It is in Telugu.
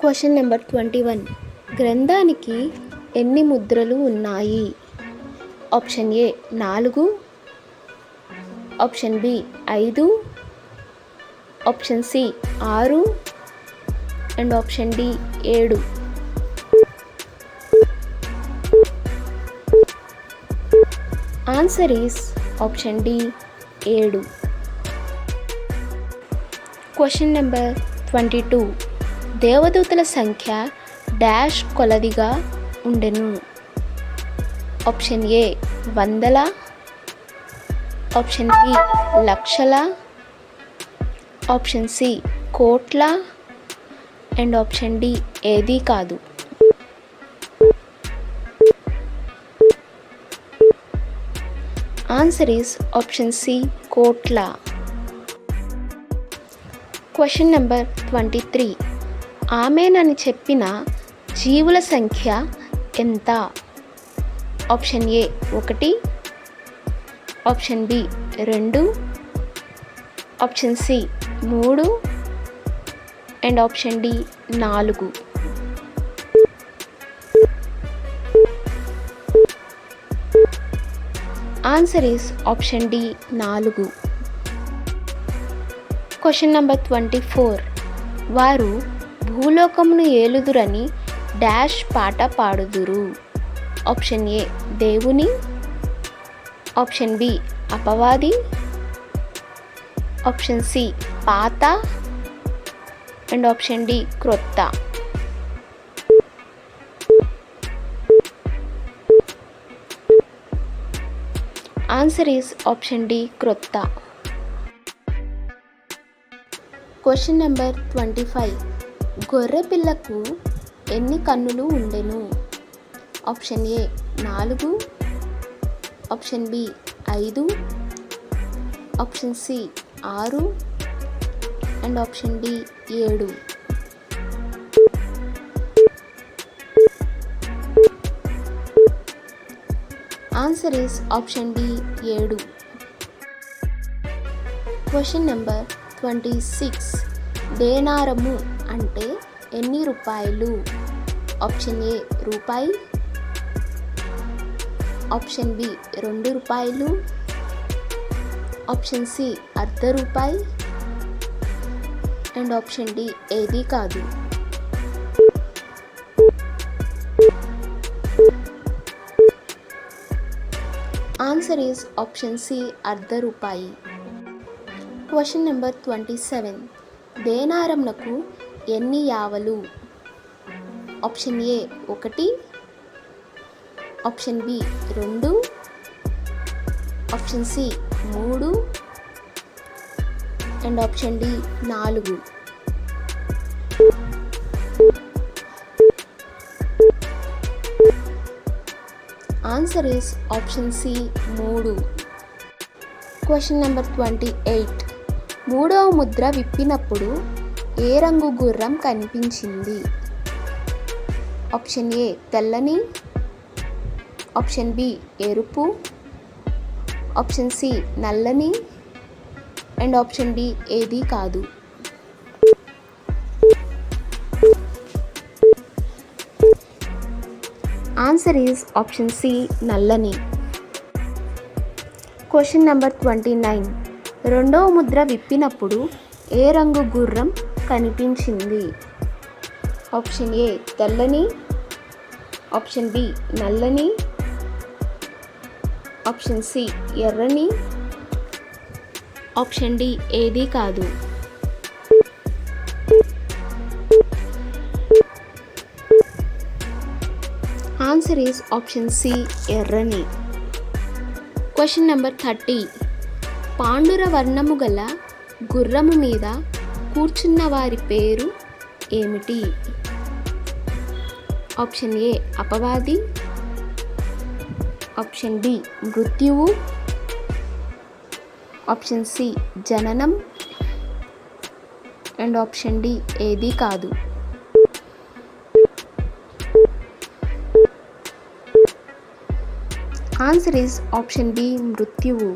Question number twenty one. గ్రంథానికి ఎన్ని ముద్రలు ఉన్నాయి? ఆప్షన్ ఏ నాలుగు. ఆప్షన్ బి ఐదు. ఆప్షన్ సి ఆరు. అండ్ ఆప్షన్ డి ఏడు. ఆన్సర్ ఈస్ ఆప్షన్ డి ఏడు. Question number twenty two. దేవదూతల సంఖ్య డాష్ కొలదిగా ఉండెను. ఆప్షన్ ఏ వందల ఆప్షన్ బి లక్షల ఆప్షన్ సి కోట్ల అండ్ ఆప్షన్ డి ఏది కాదు. ఆన్సర్ ఈస్ ఆప్షన్ సి కోట్ల. Question number twenty three. ఆమెనని చెప్పిన జీవుల సంఖ్య ఎంత? ఆప్షన్ ఏ ఒకటి ఆప్షన్ బి రెండు ఆప్షన్ సి మూడు అండ్ ఆప్షన్ డి నాలుగు. ఆన్సర్ ఈస్ ఆప్షన్ డి నాలుగు. Question number twenty four. వారు భూలోకమును ఏలుదురని డాష్ పాట పాడుదురు. ఆప్షన్ ఏ దేవుని. ఆప్షన్ బి అపవాది. ఆప్షన్ సి పాత. అండ్ ఆప్షన్ డి క్రొత్త. ఆన్సర్ ఈస్ ఆప్షన్ డి క్రొత్త. Question number twenty five. గొర్రె పిల్లకు ఎన్ని కన్నులు ఉండెను? ఆప్షన్ ఏ నాలుగు ఆప్షన్ బి ఐదు ఆప్షన్ సి ఆరు అండ్ ఆప్షన్ డి ఏడు. ఆన్సర్ ఈస్ ఆప్షన్ డి ఏడు. క్వశ్చన్ నెంబర్ ట్వంటీ సిక్స్ దేనారము అంటే ఎన్ని రూపాయలు? ఆప్షన్ ఏ రూపాయి. ఆప్షన్ బి రెండు రూపాయలు. ఆప్షన్ సి అర్ధ రూపాయి. అండ్ ఆప్షన్ డి ఏది కాదు. ఆన్సర్ ఈజ్ ఆప్షన్ సి అర్ధ రూపాయి. Question number twenty seven. దేనారంలకు ఎన్ని యావలు? ఆప్షన్ ఏ ఒకటి ఆప్షన్ బి రెండు ఆప్షన్ సి మూడు అండ్ ఆప్షన్ డి నాలుగు. ఆన్సర్ ఈస్ ఆప్షన్ సి మూడు. Question number twenty eight. మూడవ ముద్ర విప్పినప్పుడు ఏ రంగు గుర్రం కనిపించింది? ఆప్షన్ ఏ తెల్లని. ఆప్షన్ బి ఎరుపు. ఆప్షన్ సి నల్లని. అండ్ ఆప్షన్ డి ఏది కాదు. ఆన్సర్ ఈజ్ ఆప్షన్ సి నల్లని. Question number twenty nine. రెండవ ముద్ర విప్పినప్పుడు ఏ రంగు గుర్రం కనిపించింది. ఆప్షన్ ఏ తెల్లని. ఆప్షన్ బి నల్లని. ఆప్షన్ సి ఎర్రని. ఆప్షన్ డి ఏది కాదు. ఆన్సర్ ఈస్ ఆప్షన్ సి ఎర్రని. Question number thirty. పాండుర వర్ణము గల గుర్రము మీద కూర్చున్న వారి పేరు ఏమిటి? ఆప్షన్ ఏ అపవాది. ఆప్షన్ బి మృత్యువు. ఆప్షన్ సి జననం. అండ్ ఆప్షన్ డి ఏది కాదు. ఆన్సర్ ఈస్ ఆప్షన్ బి మృత్యువు.